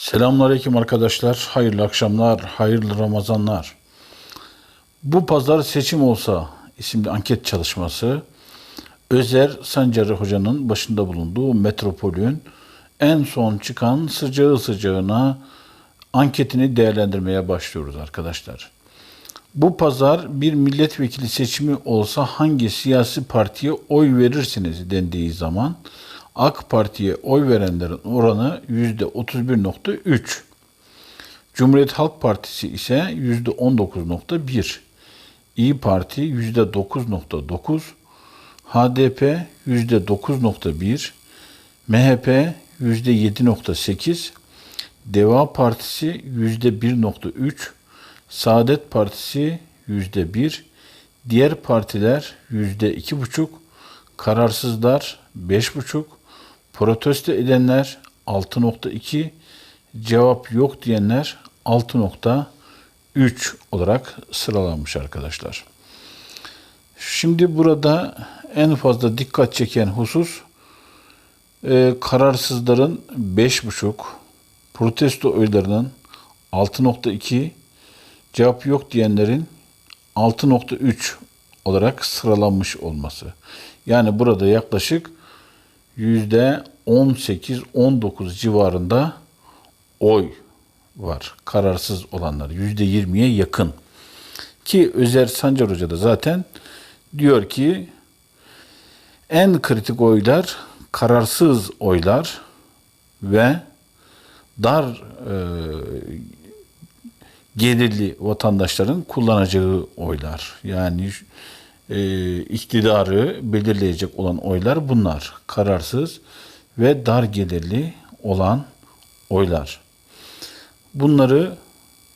Selamünaleyküm arkadaşlar. Hayırlı akşamlar, hayırlı Ramazanlar. Bu pazar seçim olsa isimli anket çalışması Özer Sancarı Hoca'nın başında bulunduğu Metropol'ün en son çıkan sıcağı sıcağına anketini değerlendirmeye başlıyoruz arkadaşlar. Bu pazar bir milletvekili seçimi olsa hangi siyasi partiye oy verirsiniz dendiği zaman AK Parti'ye oy verenlerin oranı %31.3. Cumhuriyet Halk Partisi ise %19.1. İyi Parti %9.9. HDP %9.1. MHP %7.8. Deva Partisi %1.3. Saadet Partisi %1. Diğer partiler %2.5. Kararsızlar 5.5. Protesto edenler 6.2. Cevap yok diyenler 6.3 olarak sıralanmış arkadaşlar. Şimdi burada en fazla dikkat çeken husus e, kararsızların 5.5, protesto oylarının 6.2, cevap yok diyenlerin 6.3 olarak sıralanmış olması. Yani burada yaklaşık 18-19 civarında oy var. Kararsız olanlar yüzde 20'ye yakın. Ki Özer Sancar Hoca da zaten diyor ki en kritik oylar kararsız oylar ve dar e, gelirli vatandaşların kullanacağı oylar. Yani e, iktidarı belirleyecek olan oylar bunlar. Kararsız ve dar gelirli olan oylar. Bunları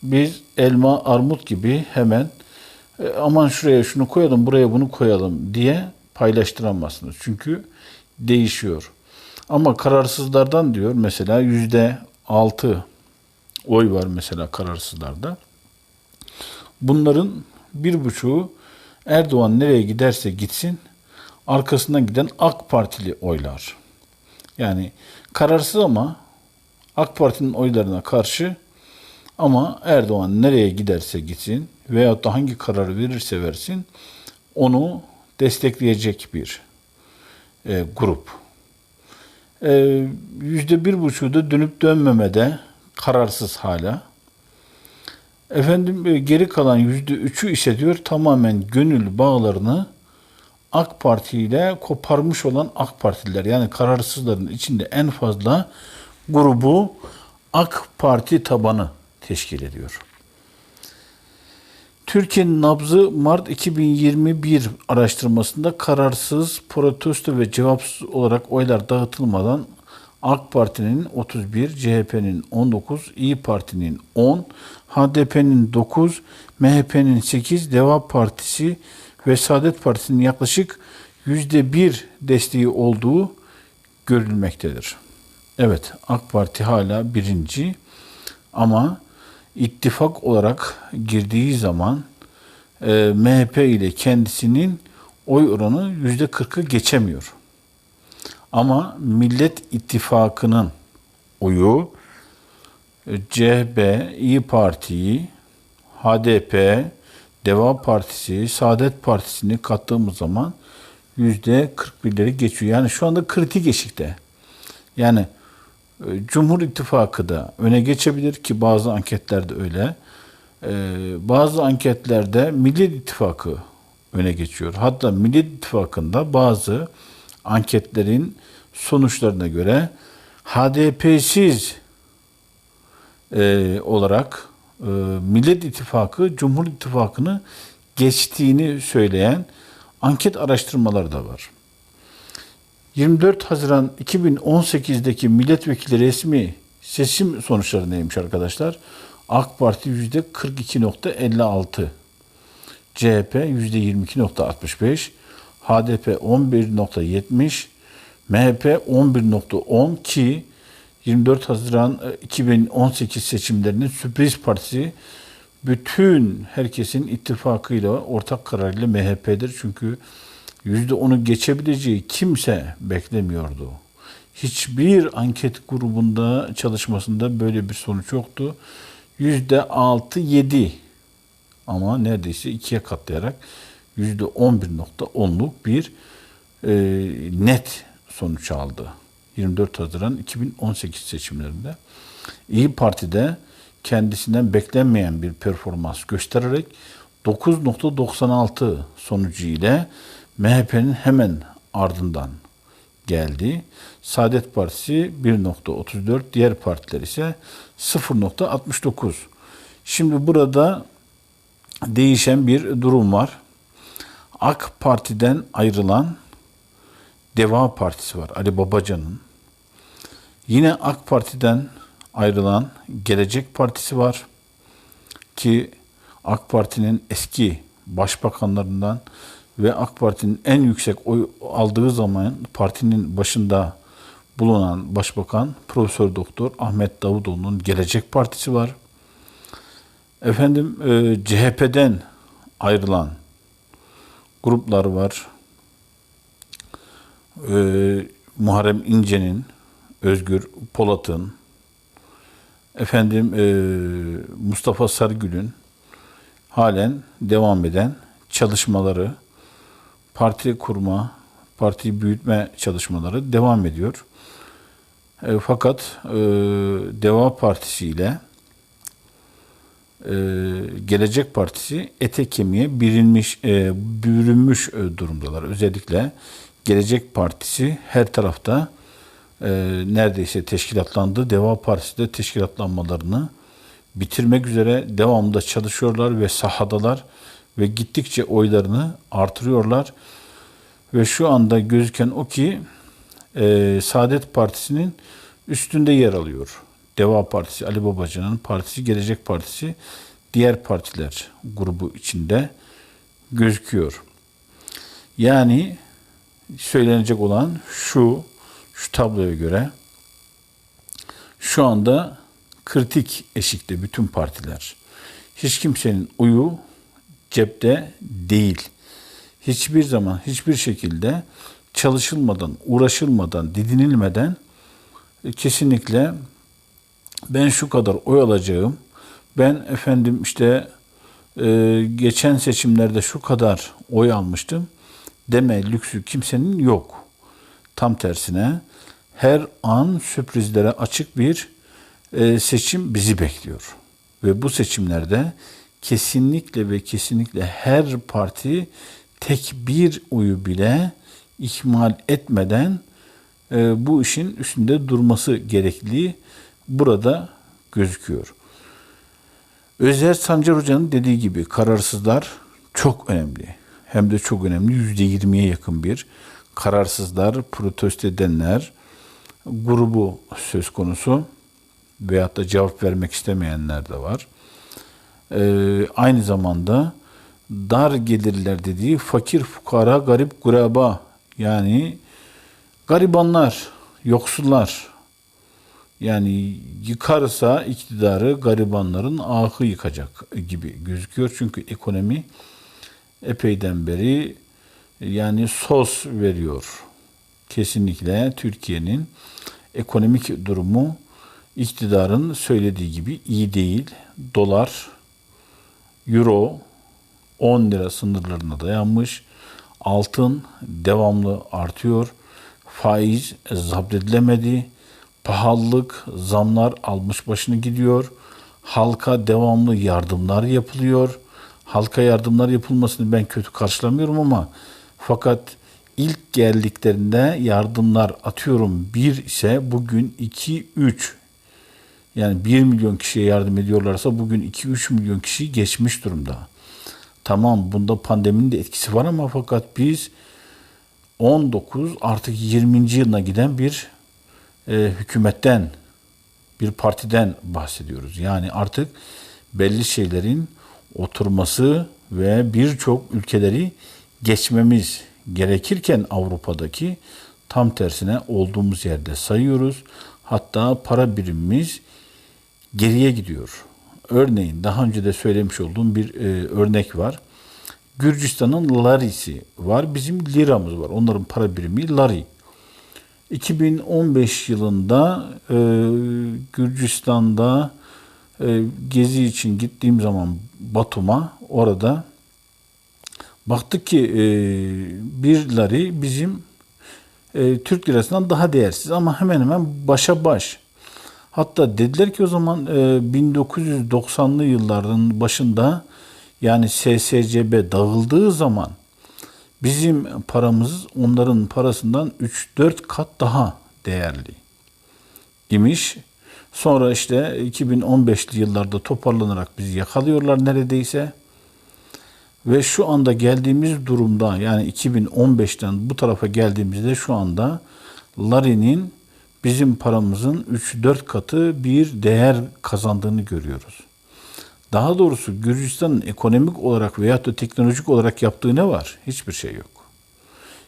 biz elma, armut gibi hemen e, aman şuraya şunu koyalım, buraya bunu koyalım diye paylaştıramazsınız. Çünkü değişiyor. Ama kararsızlardan diyor mesela yüzde altı oy var mesela kararsızlarda. Bunların bir buçuğu Erdoğan nereye giderse gitsin arkasından giden AK Partili oylar. Yani kararsız ama AK Parti'nin oylarına karşı ama Erdoğan nereye giderse gitsin veyahut da hangi kararı verirse versin onu destekleyecek bir e, grup. E, Yüzde bir buçuğu da dönüp dönmemede kararsız hala. Efendim e, geri kalan yüzde üçü ise diyor tamamen gönül bağlarını AK Parti ile koparmış olan AK Partililer yani kararsızların içinde en fazla grubu AK Parti tabanı teşkil ediyor. Türkiye'nin nabzı Mart 2021 araştırmasında kararsız, protesto ve cevapsız olarak oylar dağıtılmadan AK Parti'nin 31, CHP'nin 19, İyi Parti'nin 10, HDP'nin 9, MHP'nin 8, Deva Partisi ve Saadet Partisi'nin yaklaşık %1 desteği olduğu görülmektedir. Evet AK Parti hala birinci ama ittifak olarak girdiği zaman e, MHP ile kendisinin oy oranı yüzde 40'ı geçemiyor. Ama Millet İttifakı'nın oyu e, CHP, İyi Parti'yi, HDP, Deva Partisi, Saadet Partisi'ni kattığımız zaman yüzde 41'leri geçiyor. Yani şu anda kritik eşikte. Yani e, Cumhur İttifakı da öne geçebilir ki bazı anketlerde öyle. E, bazı anketlerde Millet İttifakı öne geçiyor. Hatta Millet İttifakı'nda bazı anketlerin sonuçlarına göre HDP'siz e, olarak e, Millet İttifakı Cumhur İttifakı'nı geçtiğini söyleyen anket araştırmaları da var. 24 Haziran 2018'deki milletvekili resmi seçim sonuçları neymiş arkadaşlar? AK Parti %42.56, CHP %22.65, HDP 11.70, MHP 11.10 ki 24 Haziran 2018 e, seçimlerinin sürpriz partisi bütün herkesin ittifakıyla ortak kararıyla MHP'dir. Çünkü %10'u geçebileceği kimse beklemiyordu. Hiçbir anket grubunda çalışmasında böyle bir sonuç yoktu. Yüzde altı yedi ama neredeyse ikiye katlayarak yüzde on bir nokta onluk bir e, net sonuç aldı. 24 Haziran 2018 seçimlerinde. İyi Parti'de kendisinden beklenmeyen bir performans göstererek 9.96 sonucu ile MHP'nin hemen ardından geldi. Saadet Partisi 1.34, diğer partiler ise 0.69. Şimdi burada değişen bir durum var. AK Parti'den ayrılan Deva Partisi var. Ali Babacan'ın. Yine AK Parti'den ayrılan Gelecek Partisi var. Ki AK Parti'nin eski başbakanlarından ve AK Parti'nin en yüksek oy aldığı zaman partinin başında bulunan başbakan Profesör Doktor Ahmet Davutoğlu'nun Gelecek Partisi var. Efendim e, CHP'den ayrılan gruplar var. E, Muharrem İnce'nin, Özgür Polat'ın, efendim e, Mustafa Sargül'ün halen devam eden çalışmaları, parti kurma, parti büyütme çalışmaları devam ediyor. E, fakat e, Deva Partisi ile e, Gelecek Partisi ete kemiğe birilmiş, e, bürünmüş e, durumdalar. Özellikle Gelecek Partisi her tarafta e, neredeyse teşkilatlandı. Deva Partisi de teşkilatlanmalarını bitirmek üzere devamlı çalışıyorlar ve sahadalar ve gittikçe oylarını artırıyorlar. Ve şu anda gözüken o ki e, Saadet Partisi'nin üstünde yer alıyor. Deva Partisi, Ali Babacan'ın partisi, Gelecek Partisi, diğer partiler grubu içinde gözüküyor. Yani söylenecek olan şu, şu tabloya göre şu anda kritik eşikte bütün partiler. Hiç kimsenin uyu cepte değil. Hiçbir zaman, hiçbir şekilde çalışılmadan, uğraşılmadan, didinilmeden e, kesinlikle ben şu kadar oy alacağım, ben efendim işte e, geçen seçimlerde şu kadar oy almıştım deme lüksü kimsenin yok. Tam tersine her an sürprizlere açık bir e, seçim bizi bekliyor. Ve bu seçimlerde kesinlikle ve kesinlikle her parti tek bir oyu bile ihmal etmeden e, bu işin üstünde durması gerekliliği burada gözüküyor. Özer Sancar Hoca'nın dediği gibi kararsızlar çok önemli. Hem de çok önemli. Yüzde yirmiye yakın bir kararsızlar, protesto edenler grubu söz konusu veyahut da cevap vermek istemeyenler de var. Ee, aynı zamanda dar gelirler dediği fakir fukara garip gureba yani garibanlar, yoksullar yani yıkarsa iktidarı garibanların ahı yıkacak gibi gözüküyor. Çünkü ekonomi epeyden beri yani sos veriyor. Kesinlikle Türkiye'nin ekonomik durumu iktidarın söylediği gibi iyi değil. Dolar, euro 10 lira sınırlarına dayanmış. Altın devamlı artıyor. Faiz zapt edilemedi. Pahalılık, zamlar almış başını gidiyor. Halka devamlı yardımlar yapılıyor. Halka yardımlar yapılmasını ben kötü karşılamıyorum ama fakat ilk geldiklerinde yardımlar atıyorum bir ise bugün 2 3 yani 1 milyon kişiye yardım ediyorlarsa bugün 2-3 milyon kişi geçmiş durumda. Tamam bunda pandeminin de etkisi var ama fakat biz 19 artık 20. yılına giden bir e, hükümetten, bir partiden bahsediyoruz. Yani artık belli şeylerin oturması ve birçok ülkeleri geçmemiz gerekirken Avrupa'daki tam tersine olduğumuz yerde sayıyoruz. Hatta para birimimiz geriye gidiyor. Örneğin daha önce de söylemiş olduğum bir e, örnek var. Gürcistan'ın larisi var, bizim liramız var. Onların para birimi lari. 2015 yılında e, Gürcistan'da e, gezi için gittiğim zaman Batum'a orada baktık ki e, bir bizim e, Türk lirasından daha değersiz ama hemen hemen başa baş. Hatta dediler ki o zaman e, 1990'lı yılların başında yani SSCB dağıldığı zaman bizim paramız onların parasından 3-4 kat daha değerli imiş. Sonra işte 2015'li yıllarda toparlanarak bizi yakalıyorlar neredeyse. Ve şu anda geldiğimiz durumda yani 2015'ten bu tarafa geldiğimizde şu anda Lari'nin bizim paramızın 3-4 katı bir değer kazandığını görüyoruz. Daha doğrusu Gürcistan'ın ekonomik olarak veya da teknolojik olarak yaptığı ne var? Hiçbir şey yok.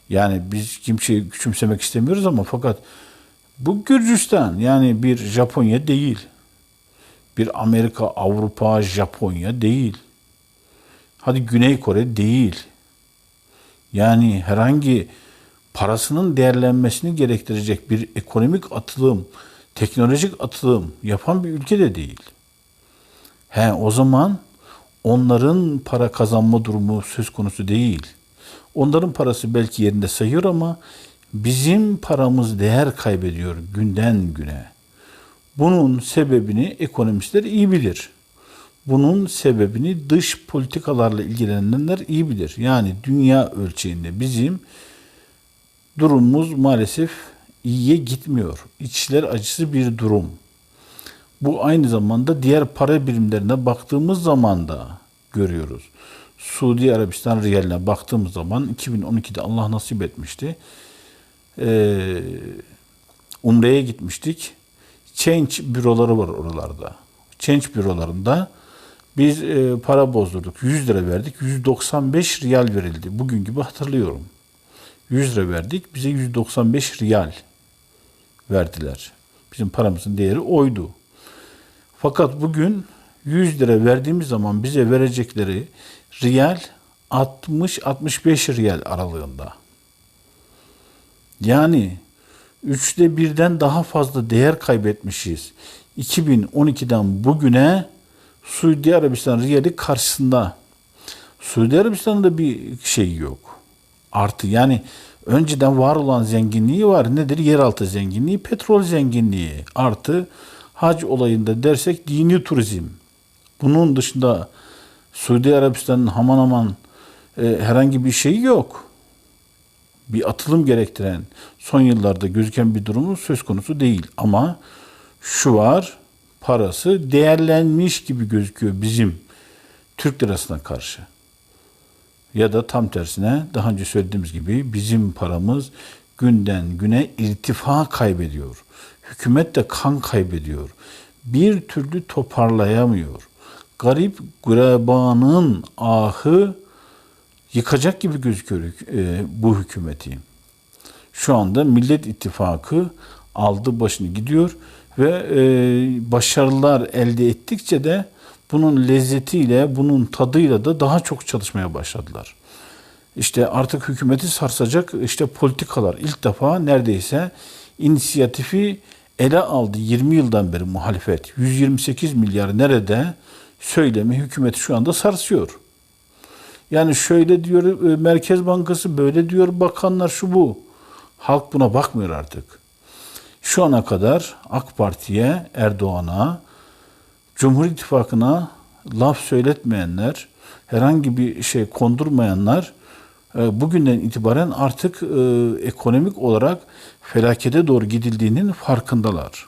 Yani biz kimseyi küçümsemek istemiyoruz ama fakat bu Gürcistan yani bir Japonya değil. Bir Amerika, Avrupa, Japonya değil. Hadi Güney Kore değil. Yani herhangi parasının değerlenmesini gerektirecek bir ekonomik atılım, teknolojik atılım yapan bir ülke de değil. He o zaman onların para kazanma durumu söz konusu değil. Onların parası belki yerinde sayıyor ama bizim paramız değer kaybediyor günden güne. Bunun sebebini ekonomistler iyi bilir. Bunun sebebini dış politikalarla ilgilenenler iyi bilir. Yani dünya ölçeğinde bizim durumumuz maalesef iyiye gitmiyor. İçler acısı bir durum. Bu aynı zamanda diğer para birimlerine baktığımız zaman da görüyoruz. Suudi Arabistan riyaline baktığımız zaman 2012'de Allah nasip etmişti. Ee, Umre'ye gitmiştik. Change büroları var oralarda. Change bürolarında biz e, para bozdurduk. 100 lira verdik. 195 riyal verildi. Bugün gibi hatırlıyorum. 100 lira verdik. Bize 195 riyal verdiler. Bizim paramızın değeri oydu. Fakat bugün 100 lira verdiğimiz zaman bize verecekleri riyal 60-65 riyal aralığında. Yani üçte birden daha fazla değer kaybetmişiz. 2012'den bugüne Suudi Arabistan riyali karşısında. Suudi Arabistan'da bir şey yok. Artı yani önceden var olan zenginliği var. Nedir? Yeraltı zenginliği, petrol zenginliği. Artı hac olayında dersek dini turizm. Bunun dışında Suudi Arabistan'ın haman aman e, herhangi bir şeyi yok. Bir atılım gerektiren son yıllarda gözüken bir durumu söz konusu değil. Ama şu var, parası değerlenmiş gibi gözüküyor bizim Türk lirasına karşı. Ya da tam tersine daha önce söylediğimiz gibi bizim paramız günden güne irtifa kaybediyor. Hükümet de kan kaybediyor. Bir türlü toparlayamıyor. Garip gurebanın ahı yıkacak gibi gözüküyor e, bu hükümeti. Şu anda Millet İttifakı aldı başını gidiyor ve e, başarılar elde ettikçe de bunun lezzetiyle, bunun tadıyla da daha çok çalışmaya başladılar. İşte artık hükümeti sarsacak işte politikalar ilk defa neredeyse inisiyatifi ele aldı 20 yıldan beri muhalefet. 128 milyar nerede söylemi hükümeti şu anda sarsıyor. Yani şöyle diyor e, Merkez Bankası, böyle diyor bakanlar şu bu. Halk buna bakmıyor artık. Şu ana kadar AK Parti'ye, Erdoğan'a, Cumhur İttifakı'na laf söyletmeyenler, herhangi bir şey kondurmayanlar bugünden itibaren artık e, ekonomik olarak felakete doğru gidildiğinin farkındalar.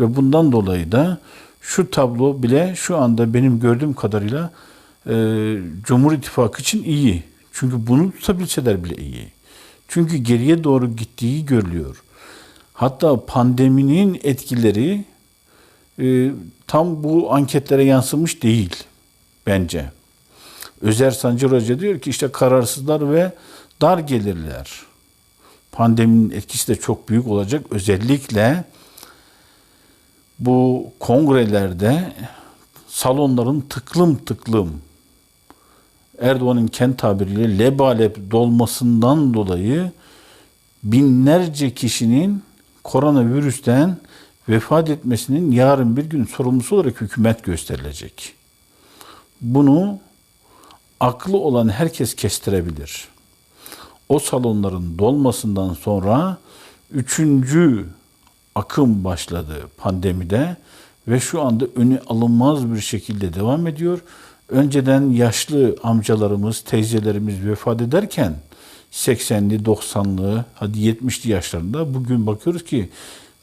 Ve bundan dolayı da şu tablo bile şu anda benim gördüğüm kadarıyla e, Cumhur İttifakı için iyi. Çünkü bunu tutabilseler bile iyi. Çünkü geriye doğru gittiği görülüyor. Hatta pandeminin etkileri e, tam bu anketlere yansımış değil bence. Özer Sancır Hoca diyor ki işte kararsızlar ve dar gelirler. Pandeminin etkisi de çok büyük olacak. Özellikle bu kongrelerde salonların tıklım tıklım Erdoğan'ın kent tabiriyle lebalep dolmasından dolayı binlerce kişinin koronavirüsten vefat etmesinin yarın bir gün sorumlusu olarak hükümet gösterilecek. Bunu aklı olan herkes kestirebilir. O salonların dolmasından sonra üçüncü akım başladı pandemide ve şu anda önü alınmaz bir şekilde devam ediyor. Önceden yaşlı amcalarımız, teyzelerimiz vefat ederken 80'li, 90'lı, hadi 70'li yaşlarında bugün bakıyoruz ki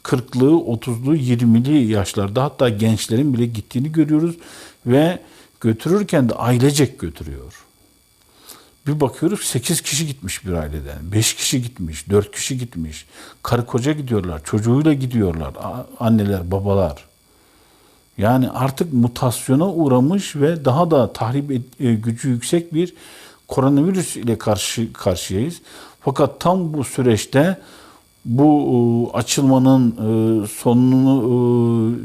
40'lı, 30'lu, 20'li yaşlarda hatta gençlerin bile gittiğini görüyoruz ve götürürken de ailecek götürüyor. Bir bakıyoruz 8 kişi gitmiş bir aileden. 5 kişi gitmiş, 4 kişi gitmiş. Karı koca gidiyorlar, çocuğuyla gidiyorlar. Anneler, babalar. Yani artık mutasyona uğramış ve daha da tahrip e, gücü yüksek bir koronavirüs ile karşı karşıyayız. Fakat tam bu süreçte bu açılmanın e, sonunu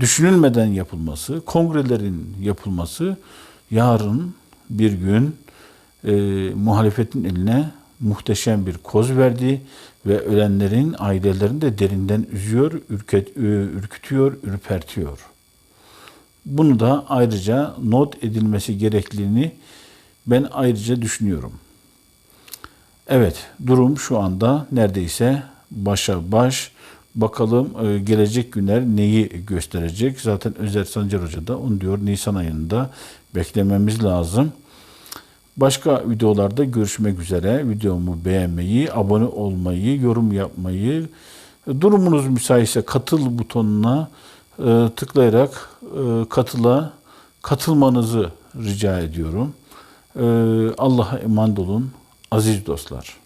düşünülmeden yapılması, kongrelerin yapılması yarın bir gün e, muhalefetin eline muhteşem bir koz verdi ve ölenlerin ailelerini de derinden üzüyor, ürket, e, ürkütüyor, ürpertiyor. Bunu da ayrıca not edilmesi gerekliliğini ben ayrıca düşünüyorum. Evet, durum şu anda neredeyse başa baş. Bakalım e, gelecek günler neyi gösterecek? Zaten Özer Sancar Hoca da onu diyor Nisan ayında beklememiz lazım. Başka videolarda görüşmek üzere. Videomu beğenmeyi, abone olmayı, yorum yapmayı, durumunuz müsaitse katıl butonuna e, tıklayarak e, katıla katılmanızı rica ediyorum. E, Allah'a emanet olun aziz dostlar.